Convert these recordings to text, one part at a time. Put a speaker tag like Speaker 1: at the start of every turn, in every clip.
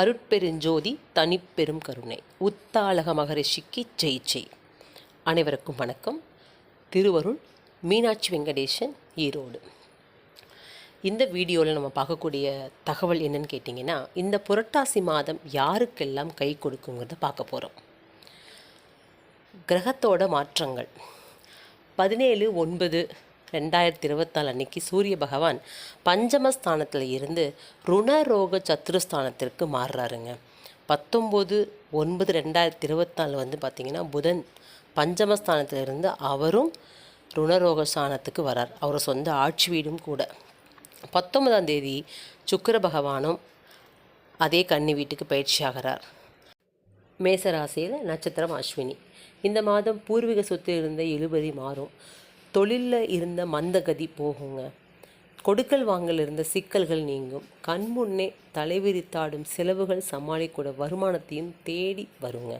Speaker 1: அருட்பெருஞ்சோதி தனிப்பெரும் கருணை. உத்தாலக மகரிஷிக்கு ஜெய் ஜெய். அனைவருக்கும் வணக்கம். திருவருள் மீனாட்சி வெங்கடேசன் ஈரோடு. இந்த வீடியோவில் நம்ம பார்க்கக்கூடிய தகவல் என்னன்னு கேட்டிங்கன்னா இந்த புரட்டாசி மாதம் யாருக்கெல்லாம் கை கொடுக்குங்கிறத பார்க்க போகிறோம் கிரகத்தோட மாற்றங்கள். பதினேழு ஒன்பது ரெண்டாயிரத்தி இருபத்தாலு அன்னைக்கு சூரிய பகவான் பஞ்சமஸ்தானத்தில் இருந்து ருணரோக சத்துருஸ்தானத்திற்கு மாறுறாருங்க. பத்தொம்போது ஒன்பது ரெண்டாயிரத்தி இருபத்தாலு வந்து பார்த்திங்கன்னா புதன் பஞ்சமஸ்தானத்தில் இருந்து அவரும் ருணரோக ஸ்தானத்துக்கு வரார். அவர் சொந்த ஆட்சி வீடும் கூட. பத்தொன்பதாம் தேதி சுக்கர பகவானும் அதே கன்னி வீட்டுக்கு பயிற்சி ஆகிறார். மேசராசியில் நட்சத்திரம் அஸ்வினி. இந்த மாதம் பூர்வீக சொத்து இருந்த இழுபறி மாறும். தொழிலில் இருந்த மந்தகதி போகுங்க. கொடுக்கல் வாங்கல் இருந்த சிக்கல்கள் நீங்கும். கண் முன்னே தலைவிரித்தாடும் செலவுகள் சமாளிக்கூட வருமானத்தையும் தேடி வருங்க.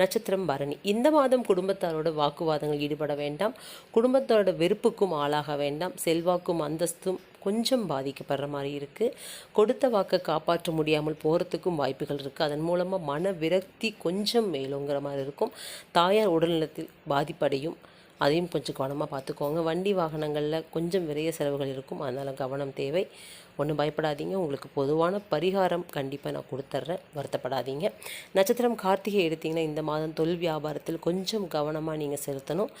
Speaker 1: நட்சத்திரம் பரணி. இந்த மாதம் குடும்பத்தாரோட வாக்குவாதங்கள் ஈடுபட வேண்டாம். குடும்பத்தாரோட வெறுப்புக்கும் ஆளாக வேண்டாம். செல்வாக்கும் அந்தஸ்தும் கொஞ்சம் பாதிக்கப்படுற மாதிரி இருக்குது கொடுத்த வாக்கை காப்பாற்ற முடியாமல் போகிறதுக்கும் வாய்ப்புகள் இருக்குது அதன் மூலமாக மன விரக்தி கொஞ்சம் மேலுங்கிற மாதிரி இருக்கும். தாயார் உடல்நலத்தில் பாதிப்படையும். அதையும் கொஞ்சம் கவனமாக பார்த்துக்கோங்க. வண்டி வாகனங்களில் கொஞ்சம் விரைய செலவுகள் இருக்கும். அதனால் கவனம் தேவை. ஒன்றும் பயப்படாதீங்க. உங்களுக்கு பொதுவான பரிகாரம் கண்டிப்பாக நான் கொடுத்துட்றேன் வருத்தப்படாதீங்க. நட்சத்திரம் கார்த்திகை எடுத்திங்கன்னா இந்த மாதம் தொழில் வியாபாரத்தில் கொஞ்சம் கவனமாக நீங்கள் செலுத்தணும்.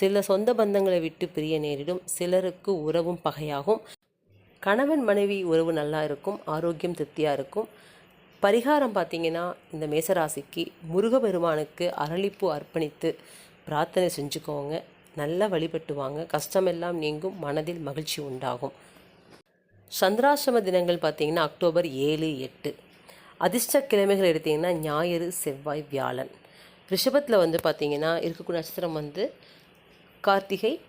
Speaker 1: சில சொந்த பந்தங்களை விட்டு பிரிய நேரிடும். சிலருக்கு உறவும் பகையாகும். கணவன் மனைவி உறவு நல்லா இருக்கும். ஆரோக்கியம் திருப்தியாக இருக்கும். பரிகாரம் பார்த்தீங்கன்னா இந்த மேசராசிக்கு முருகபெருமானுக்கு அரளிப்பு அர்ப்பணித்து பிரார்த்தனை செஞ்சுக்கோங்க. நல்லா வழிபட்டுவாங்க கஷ்டமெல்லாம் நீங்கும். மனதில் மகிழ்ச்சி உண்டாகும். சந்திராசிரம தினங்கள் பார்த்தீங்கன்னா அக்டோபர் ஏழு எட்டு. அதிர்ஷ்ட கிழமைகள் எடுத்தீங்கன்னா ஞாயிறு செவ்வாய் வியாழன். ரிஷபத்தில் வந்து பார்த்தீங்கன்னா இருக்கக்கூடிய நட்சத்திரம் வந்து கார்த்திகை.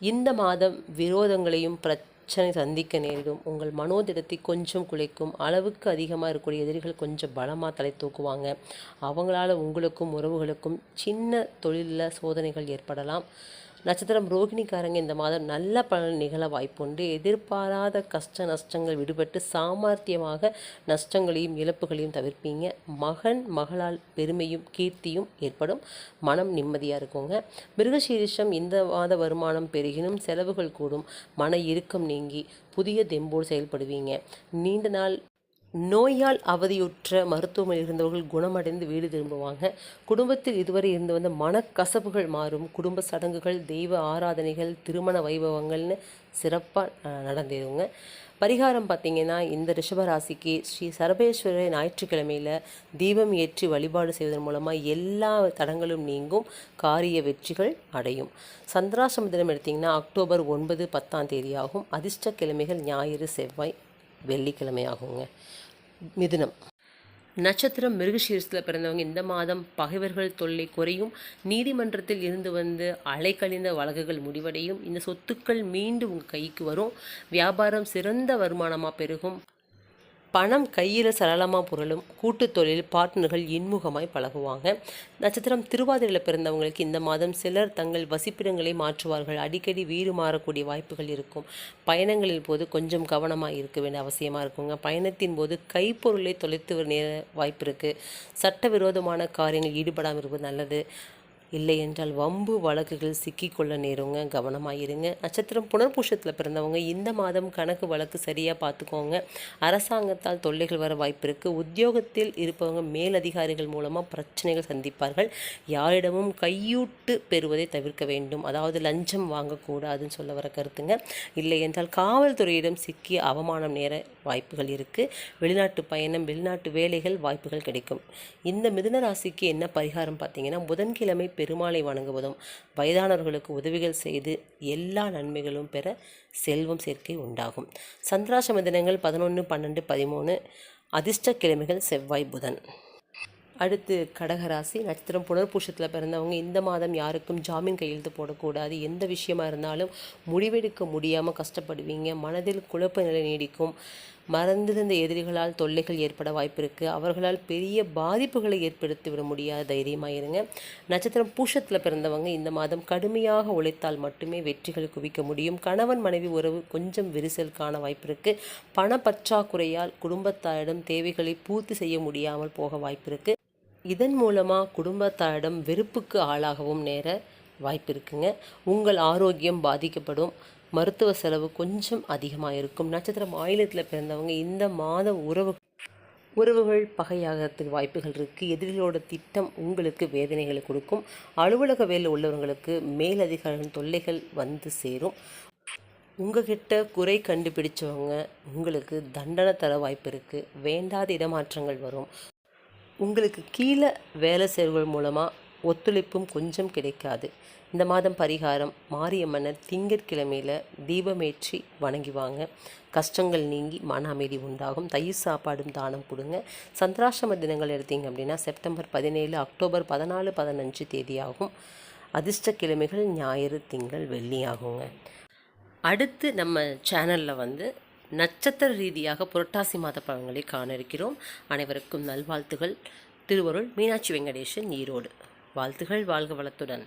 Speaker 1: இந்த மாதம் விரோதங்களையும் பிர பிரச்சனை சந்திக்க நேரிடும். உங்கள் மனோதிடத்தை கொஞ்சம் குலைக்கும். அளவுக்கு அதிகமாக இருக்கக்கூடிய எதிரிகள் கொஞ்சம் பலமாக தலை தூக்குவாங்க. அவங்களால உங்களுக்கும் உறவுகளுக்கும் சின்ன தொழிலில் சோதனைகள் ஏற்படலாம். நட்சத்திரம் ரோகிணிக்காரங்க இந்த மாதம் நல்ல பலன் நிகழ வாய்ப்புண்டு. எதிர்பாராத கஷ்ட நஷ்டங்கள் விடுபட்டு சாமர்த்தியமாக நஷ்டங்களையும் இழப்புகளையும் தவிர்ப்பீங்க. மகன் மகளால் பெருமையும் கீர்த்தியும் ஏற்படும். மனம் நிம்மதியாக இருக்குங்க. மிருகசீரிஷம் இந்த மாத வருமானம் பெருகினும் செலவுகள் கூடும். மன இறுக்கம் நீங்கி புதிய தெம்போடு செயல்படுவீங்க. நீண்ட நாள் நோயால் அவதியுற்ற மருத்துவமனையில் இருந்தவர்கள் குணமடைந்து வீடு திரும்புவாங்க. குடும்பத்தில் இதுவரை இருந்து வந்த மனக்கசப்புகள் மாறும். குடும்ப சடங்குகள் தெய்வ ஆராதனைகள் திருமண வைபவங்கள்னு சிறப்பாக நடந்தேருங்க பரிகாரம் பார்த்திங்கன்னா இந்த ரிஷபராசிக்கு ஸ்ரீ சரபேஸ்வரர் ஞாயிற்றுக்கிழமையில் தீபம் ஏற்றி வழிபாடு செய்வதன் மூலமாக எல்லா தடங்களும் நீங்கும். காரிய வெற்றிகள் அடையும். சந்திராசிரம தினம் எடுத்திங்கன்னா அக்டோபர் ஒன்பது பத்தாம் தேதி ஆகும் அதிர்ஷ்ட கிழமைகள் ஞாயிறு செவ்வாய் வெள்ளிக்கிழமை ஆகுங்க மிதுனம். நட்சத்திரம் மிருகசீரத்தில் பிறந்தவங்க இந்த மாதம் பகைவர்கள் தொல்லை குறையும். நீதிமன்றத்தில் இருந்து வந்து அலைக்கழிந்த வழக்குகள் முடிவடையும். இந்த சொத்துக்கள் மீண்டும் உங்கள் கைக்கு வரும். வியாபாரம் சிறந்த வருமானமாக பெருகும். பணம் கையில் சரளமாக புரளும் கூட்டுத் தொழில் பார்ட்னர்கள் இன்முகமாய் பழகுவாங்க. நட்சத்திரம் திருவாதிரையில் பிறந்தவங்களுக்கு இந்த மாதம் சிலர் தங்கள் வசிப்பிடங்களை மாற்றுவார்கள். அடிக்கடி வீடு மாறக்கூடிய வாய்ப்புகள் இருக்கும். பயணங்களின் போது கொஞ்சம் கவனமாக இருக்க வேண்டிய அவசியமாக இருக்குங்க. பயணத்தின் போது கைப்பொருளை தொலைத்து நேர வாய்ப்பு இருக்குது சட்டவிரோதமான காரியங்கள் ஈடுபடாமல் இருப்பது நல்லது. இல்லை என்றால் வம்பு வழக்குகள் சிக்கிக்கொள்ள நேருங்க. கவனமாக இருங்க நட்சத்திரம் புனர்பூஷத்தில் பிறந்தவங்க இந்த மாதம் கணக்கு வழக்கு சரியாக பார்த்துக்கோங்க. அரசாங்கத்தால் தொல்லைகள் வர வாய்ப்பு இருக்குது உத்தியோகத்தில் இருப்பவங்க மேலதிகாரிகள் மூலமாக பிரச்சனைகள் சந்திப்பார்கள். யாரிடமும் கையூட்டு பெறுவதை தவிர்க்க வேண்டும். அதாவது லஞ்சம் வாங்கக்கூடாதுன்னு சொல்ல வர கருத்துங்க. இல்லை என்றால் காவல்துறையிடம் சிக்கி அவமானம் நேர வாய்ப்புகள் இருக்குது வெளிநாட்டு பயணம் வெளிநாட்டு வேலைகள் வாய்ப்புகள் கிடைக்கும். இந்த மிதுன ராசிக்கு என்ன பரிகாரம் பார்த்தீங்கன்னா புதன்கிழமை பெருமாளை வணங்குவதும் வயதானவர்களுக்கு உதவிகள் செய்து எல்லா நன்மைகளும் பெற செல்வம் சேர்க்கை உண்டாகும். சந்திராசிரம தினங்கள் பதினொன்று பன்னெண்டு பதிமூணு அதிர்ஷ்ட கிழமைகள் செவ்வாய் புதன். அடுத்து கடகராசி நட்சத்திரம் புனர்பூஷத்தில் பிறந்தவங்க இந்த மாதம் யாருக்கும் ஜாமீன் கையெழுத்து போடக்கூடாது. எந்த விஷயமா இருந்தாலும் முடிவெடுக்க முடியாமல் கஷ்டப்படுவீங்க. மனதில் குழப்ப நிலை நீடிக்கும். மறந்திருந்த எதிரிகளால் தொல்லைகள் ஏற்பட வாய்ப்பு இருக்குது அவர்களால் பெரிய பாதிப்புகளை ஏற்படுத்தி விட முடியாத தைரியமாக இருங்க நட்சத்திரம் பூஷத்தில் பிறந்தவங்க இந்த மாதம் கடுமையாக உழைத்தால் மட்டுமே வெற்றிகள் குவிக்க முடியும். கணவன் மனைவி உறவு கொஞ்சம் விரிசல் காண வாய்ப்பு இருக்குது பண பற்றாக்குறையால் குடும்பத்தாரிடம் தேவைகளை பூர்த்தி செய்ய முடியாமல் போக வாய்ப்பு இருக்குது இதன் மூலமாக குடும்பத்தாரிடம் வெறுப்புக்கு ஆளாகவும் நேர வாய்ப்பு இருக்குங்க உங்கள் ஆரோக்கியம் பாதிக்கப்படும். மருத்துவ செலவு கொஞ்சம் அதிகமாக இருக்கும். நட்சத்திரம் ஆயிலத்தில் பிறந்தவங்க இந்த மாத உறவு உறவுகள் பகையாகிறதுக்கு வாய்ப்புகள் இருக்குது எதிரிகளோட திட்டம் உங்களுக்கு வேதனைகளை கொடுக்கும். அலுவலக வேலை உள்ளவங்களுக்கு மேலதிகாரிகள் தொல்லைகள் வந்து சேரும். உங்ககிட்ட குறை கண்டுபிடிச்சவங்க உங்களுக்கு தண்டனை தர வாய்ப்பு இருக்குது வேண்டாத இடமாற்றங்கள் வரும். உங்களுக்கு கீழே வேலை செய்வர்கள் மூலமாக ஒத்துழைப்பும் கொஞ்சம் கிடைக்காது. இந்த மாதம் பரிகாரம் மாரியம்மனை திங்கட்கிழமையில் தீபமேற்றி வணங்கி வாங்க கஷ்டங்கள் நீங்கி மன அமைதி உண்டாகும். தயிர் சாப்பாடும் தானம் கொடுங்க. சந்திராசிரம தினங்கள் எடுத்தீங்க அப்படின்னா செப்டம்பர் பதினேழு அக்டோபர் பதினாலு பதினஞ்சு தேதியாகும். அதிர்ஷ்ட கிழமைகள் ஞாயிறு திங்கள் வெள்ளி ஆகுங்க அடுத்து நம்ம சேனலில் வந்து நட்சத்திர ரீதியாக புரட்டாசி மாத பழங்களை காண இருக்கிறோம். அனைவருக்கும் நல்வாழ்த்துகள். திருவருள் மீனாட்சி வெங்கடேசன் ஈரோடு. வாழ்த்துகள் வாழ்க வளத்துடன்.